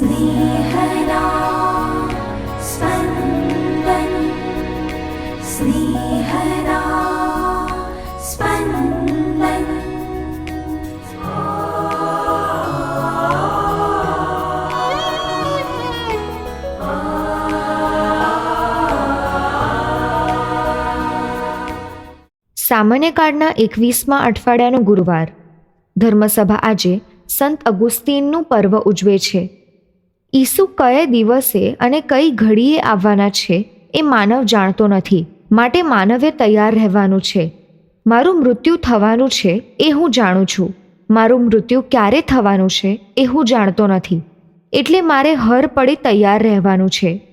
स्नेहदा स्पन्दन् स्नेहदा स्पन्दन् સામાન્ય કાળના એકવીસમાં અઠવાડિયાનો ગુરુવાર ધર્મસભા આજે સંત અગુસ્તીનનું પર્વ ઉજવે છે ઈસુ કયે દિવસે અને કઈ ઘડીએ આવવાના છે એ માનવ જાણતો નથી. માટે માનવે તૈયાર રહેવાનું છે. મારું મૃત્યુ થવાનું છે એ હું જાણું છું. મારું મૃત્યુ ક્યારે થવાનું છે એ હું જાણતો નથી. એટલે મારે હર પડે તૈયાર રહેવાનું છે.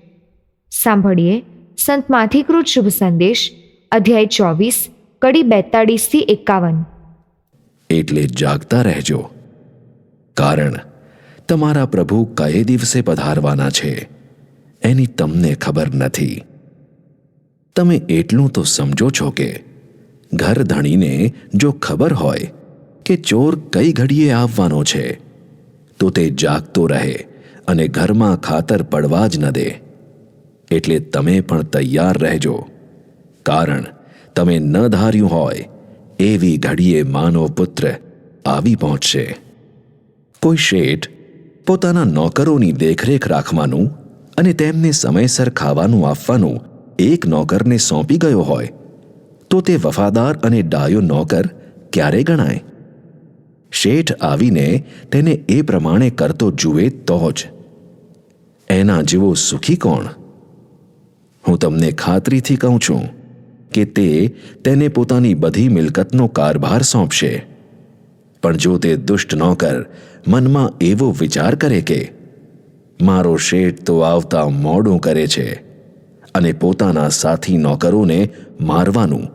સાંભળીએ સંત માથિકૃત શુભ સંદેશ, અધ્યાય ચોવીસ, કડી બેતાળીસથી એકાવન. એટલે જાગતા રહેજો. કારણ તમારા પ્રભુ કયે દિવસે પધારવાના છે? એની તમને ખબર નથી. તમે એટલું તો સમજો છો કે ઘર ધણીને જો ખબર હોય કે ચોર કઈ ઘડીએ આવવાનો છે, તો તે જાગતો રહે અને ઘરમાં ખાતર પડવા જ ન દે. એટલે તમે પણ તૈયાર રહેજો. કારણ તમે ન ધાર્યું હોય, એવી ઘડીએ માનવ પુત્ર આવી પહોંચશે. કોઈ શેઠ પોતાના નોકરોની દેખરેખ રાખવાનું અને તેમને સમયસર ખાવાનું આપવાનું એક નોકરને સોંપી ગયો હોય, તો તે વફાદાર અને ડાયો નોકર ક્યારે ગણાય? શેઠ આવીને તેને એ પ્રમાણે કરતો જુએ તો જ, એના જેવો સુખી કોણ? હું તમને ખાતરીથી કહું છું કે તે તેને પોતાની બધી મિલકતનો કારભાર સોંપશે. પણ જો તે દુષ્ટ નોકર મનમાં એવો વિચાર કરે કે, મારો શેઠ તો આવતા મોડું કરે છે અને પોતાના સાથી નોકરોને મારવાનું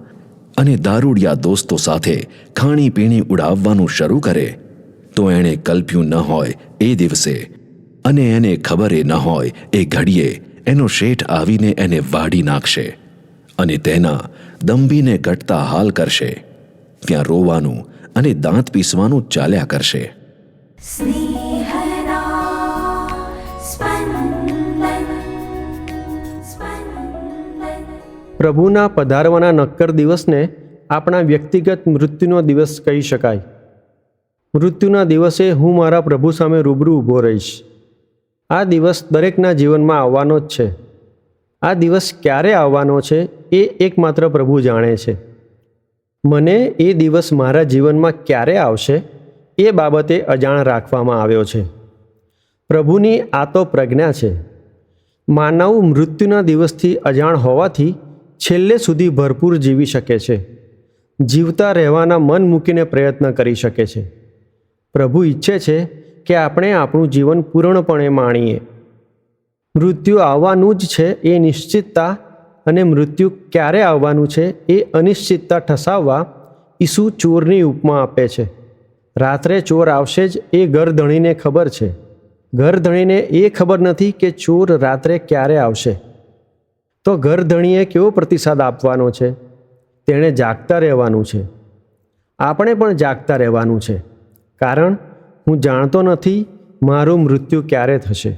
અને દારૂડિયા દોસ્તો સાથે ખાણીપીણી ઉડાવવાનું શરૂ કરે, તો એણે કલ્પ્યું ન હોય એ દિવસે અને એને ખબરે ન હોય એ ઘડીએ એનો શેઠ આવીને એને વાડી નાખશે અને તેના દંભીને ઘટતા હાલ કરશે. ત્યાં રોવાનું અને દાંત પીસવાનું ચાલ્યા કરશે. પ્રભુના પધારવાના નક્કર દિવસને આપણા વ્યક્તિગત મૃત્યુનો દિવસ કહી શકાય. મૃત્યુના દિવસે હું મારા પ્રભુ સામે રૂબરૂ ઊભો રહીશ. આ દિવસ દરેકના જીવનમાં આવવાનો જ છે. આ દિવસ ક્યારે આવવાનો છે એ એકમાત્ર પ્રભુ જાણે છે. મને એ દિવસ મારા જીવનમાં ક્યારે આવશે? એ બાબતે અજાણ રાખવામાં આવ્યો છે. પ્રભુની આ તો પ્રજ્ઞા છે. માનવ મૃત્યુના દિવસથી અજાણ હોવાથી છેલ્લે સુધી ભરપૂર જીવી શકે છે. જીવતા રહેવાના મન મૂકીને પ્રયત્ન કરી શકે છે. પ્રભુ ઈચ્છે છે કે આપણે આપણું જીવન પૂર્ણપણે માણીએ. મૃત્યુ આવવાનું જ છે એ નિશ્ચિતતા અને મૃત્યુ ક્યારે આવવાનું છે એ અનિશ્ચિતતા ઠસાવવા ઈસુ ચોરની ઉપમા આપે છે. રાત્રે ચોર આવશે જ એ ઘર ધણીને ખબર છે. ઘર ધણીને એ ખબર નથી કે ચોર રાત્રે ક્યારે આવશે. તો ઘર ધણીએ કેવો પ્રતિસાદ આપવાનો છે? તેણે જાગતા રહેવાનું છે. આપણે પણ જાગતા રહેવાનું છે. કારણ હું જાણતો નથી મારું મૃત્યુ ક્યારે થશે.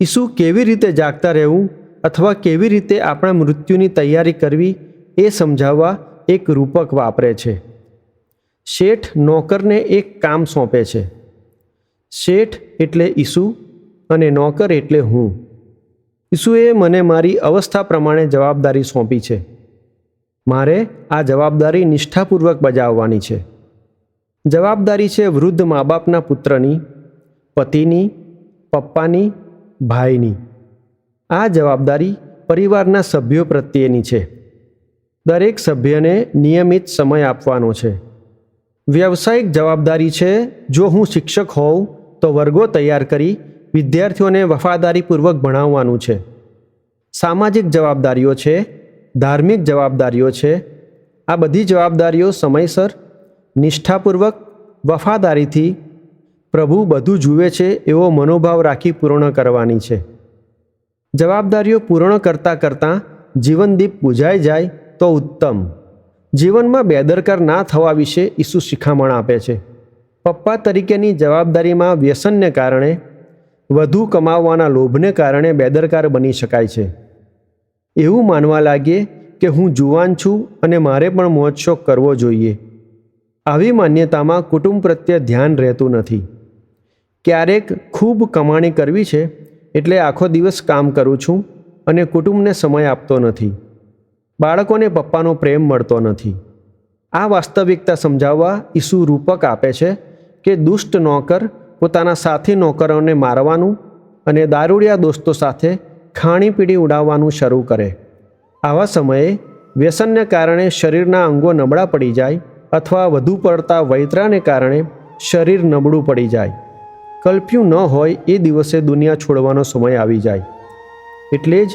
ઈસુ કેવી રીતે જાગતા રહેવું અથવા કેવી રીતે આપણા મૃત્યુની તૈયારી કરવી એ સમજાવવા એક રૂપક વાપરે છે. શેઠ નોકરને એક કામ સોંપે છે. શેઠ એટલે ઈસુ અને નોકર એટલે હું. ઈસુએ મને મારી અવસ્થા પ્રમાણે જવાબદારી સોંપી છે. મારે આ જવાબદારી નિષ્ઠાપૂર્વક બજાવવાની છે. જવાબદારી છે વૃદ્ધ મા બાપના પુત્રની, પતિની, પપ્પાની, ભાઈની. આ જવાબદારી પરિવારના સભ્યો પ્રત્યેની છે. દરેક સભ્યને નિયમિત સમય આપવાનો છે. વ્યવસાયિક જવાબદારી છે. જો હું શિક્ષક હોઉં, તો વર્ગો તૈયાર કરી વિદ્યાર્થીઓને વફાદારીપૂર્વક ભણાવવાનું છે. સામાજિક જવાબદારીઓ છે, ધાર્મિક જવાબદારીઓ છે. આ બધી જવાબદારીઓ સમયસર, નિષ્ઠાપૂર્વક, વફાદારીથી પ્રભુ બધું જુએ છે એવો મનોભાવ રાખી પૂર્ણ કરવાની છે. જવાબદારીઓ પૂર્ણ કરતાં કરતાં જીવનદીપ બુઝાઈ જાય તો ઉત્તમ. જીવનમાં બેદરકાર ના થવા વિશે ઈસુ શિખામણ આપે છે. પપ્પા તરીકેની જવાબદારીમાં વ્યસનને કારણે, વધુ કમાવવાના લોભને કારણે બેદરકાર બની શકાય છે. એવું માનવા લાગીએ કે હું જુવાન છું અને મારે પણ મોજશોખ કરવો જોઈએ. આવી માન્યતામાં કુટુંબ પ્રત્યે ધ્યાન રહેતું નથી. ક્યારેક ખૂબ કમાણી કરવી છે, એટલે આખો દિવસ કામ કરું છું અને કુટુંબને સમય આપતો નથી. બાળકોને પપ્પાનો પ્રેમ મળતો નથી. આ વાસ્તવિકતા સમજાવવા ઈસુ રૂપક આપે છે કે દુષ્ટ નોકર પોતાના સાથી નોકરોને મારવાનું અને દારૂડિયા દોસ્તો સાથે ખાણીપીણી ઉડાવવાનું શરૂ કરે. આવા સમયે વ્યસનને કારણે શરીરના અંગો નબળા પડી જાય અથવા વધુ પડતા વૈતરાને કારણે શરીર નબળું પડી જાય. કલ્પ્યું ન હોય એ દિવસે દુનિયા છોડવાનો સમય આવી જાય. એટલે જ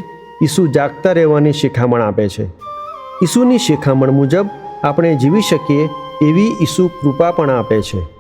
ઈસુ જાગતા રહેવાની શિખામણ આપે છે. ઈસુની શિખામણ મુજબ આપણે જીવી શકીએ એવી ઈસુ કૃપા પણ આપે છે.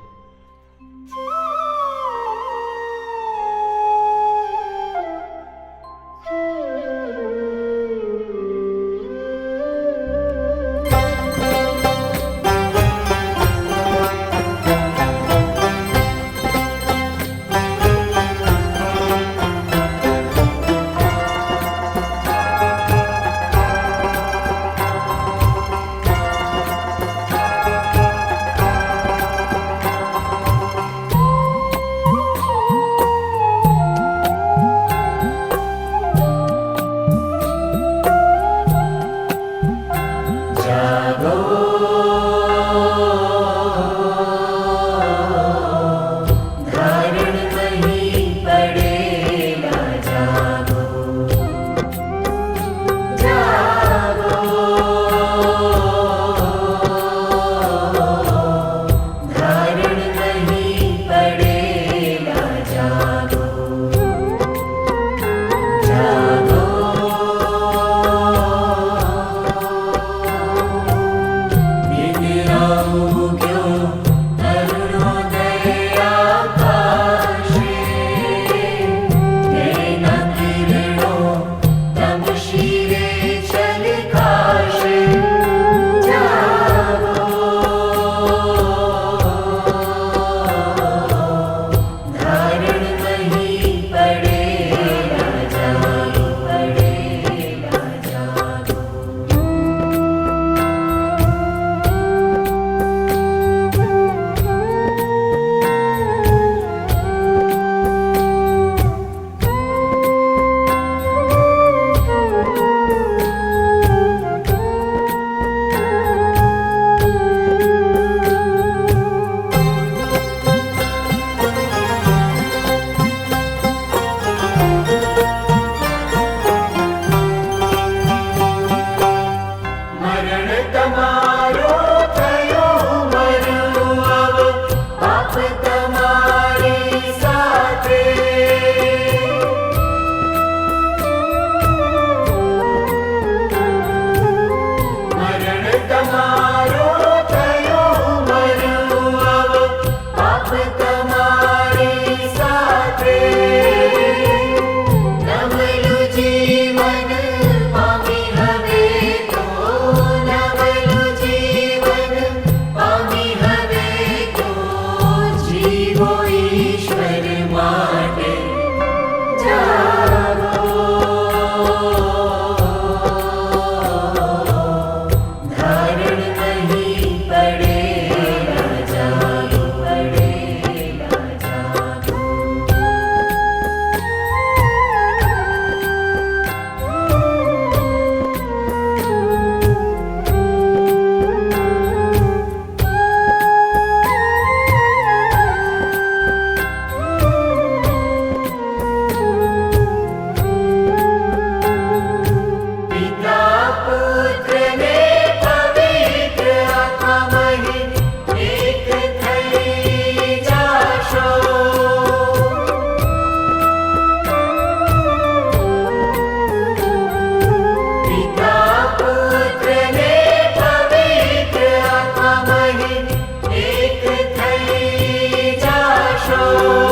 show.